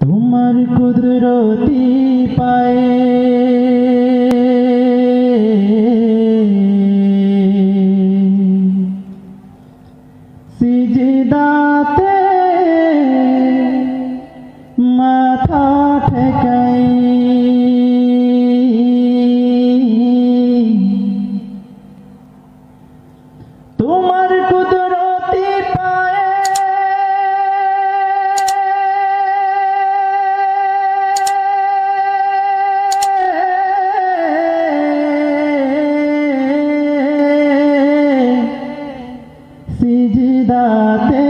তোমার কুদরতি পায়ে। সিজদাতে মাথা ঠেকাই। তোমার সিজদাতে মাথা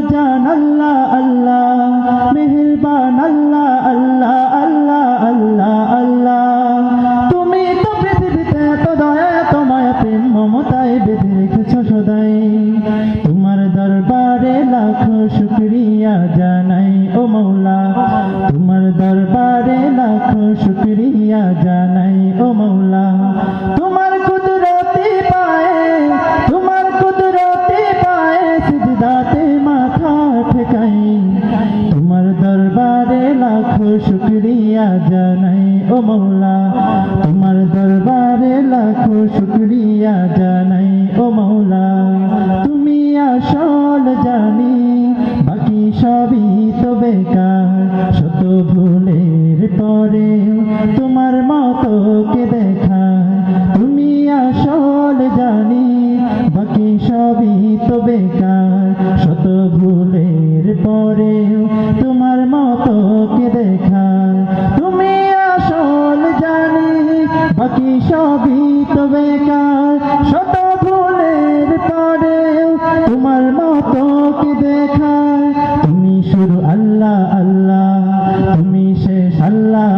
জান আল্লাহ আল্লাহ। আল্লাহ আল্লাহ আল্লাহ আল্লাহ আল্লাহ। তুমি তো পৃথিবীতে এত দয়া, তোমায় প্রেম, মমতায় বেঁধে রেখেছ সদাই। তোমার দরবারে লাখো শুক্রিয়া। শুক্রিয়া জানাই, ও মৌলা তুমি আসল জানি, বাকি সবই তো বেকার, শত ভুলের পরে তোমার মতো কে দেখা তুমি আসল জানি, বাকি সবই তো বেকার, শত ভুলের পরে আল্লাহ